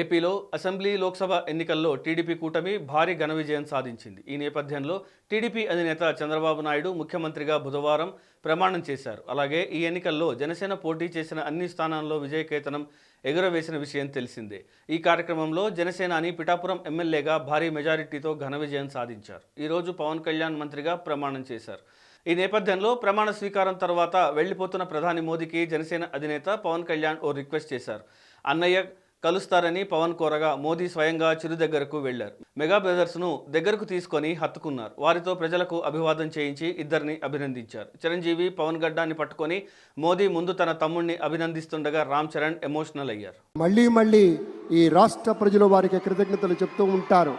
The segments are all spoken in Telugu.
ఏపీలో అసెంబ్లీ లోక్సభ ఎన్నికల్లో టీడీపీ కూటమి భారీ ఘన విజయం సాధించింది. ఈ నేపథ్యంలో టీడీపీ అధినేత చంద్రబాబు నాయుడు ముఖ్యమంత్రిగా బుధవారం ప్రమాణం చేశారు. అలాగే ఈ ఎన్నికల్లో జనసేన పోటీ చేసిన అన్ని స్థానాల్లో విజయకేతనం ఎగురవేసిన విషయం తెలిసిందే. ఈ కార్యక్రమంలో జనసేనాని పిఠాపురం ఎమ్మెల్యేగా భారీ మెజారిటీతో ఘన విజయం సాధించారు. ఈరోజు పవన్ కళ్యాణ్ మంత్రిగా ప్రమాణం చేశారు. ఈ నేపథ్యంలో ప్రమాణ స్వీకారం తర్వాత వెళ్ళిపోతున్న ప్రధాని మోదీకి జనసేన అధినేత పవన్ కళ్యాణ్ ఓ రిక్వెస్ట్ చేశారు. అన్నయ్య కలుస్తారని పవన్ కోరగా మోదీ స్వయంగా చిరు దగ్గరకు వెళ్ళారు మెగా బ్రదర్స్ను దగ్గరకు తీసుకొని హత్తుకున్నారు. వారితో ప్రజలకు అభివాదం చేయించి ఇద్దరిని అభినందించారు. చిరంజీవి పవన్ గడ్డాన్ని పట్టుకొని మోదీ ముందు తన తమ్ముడిని అభినందిస్తుండగా రామ్ చరణ్ ఎమోషనల్ అయ్యారు. మళ్ళీ మళ్ళీ ఈ రాష్ట్ర ప్రజలు వారికి కృతజ్ఞతలు చెప్తూ ఉంటారు.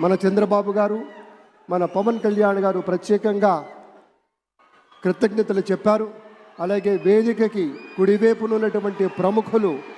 మన చంద్రబాబు గారు మన పవన్ కళ్యాణ్ గారు ప్రత్యేకంగా కృతజ్ఞతలు చెప్పారు. అలాగే వేదికకి కుడివైపున ఉన్నటువంటి ప్రముఖులు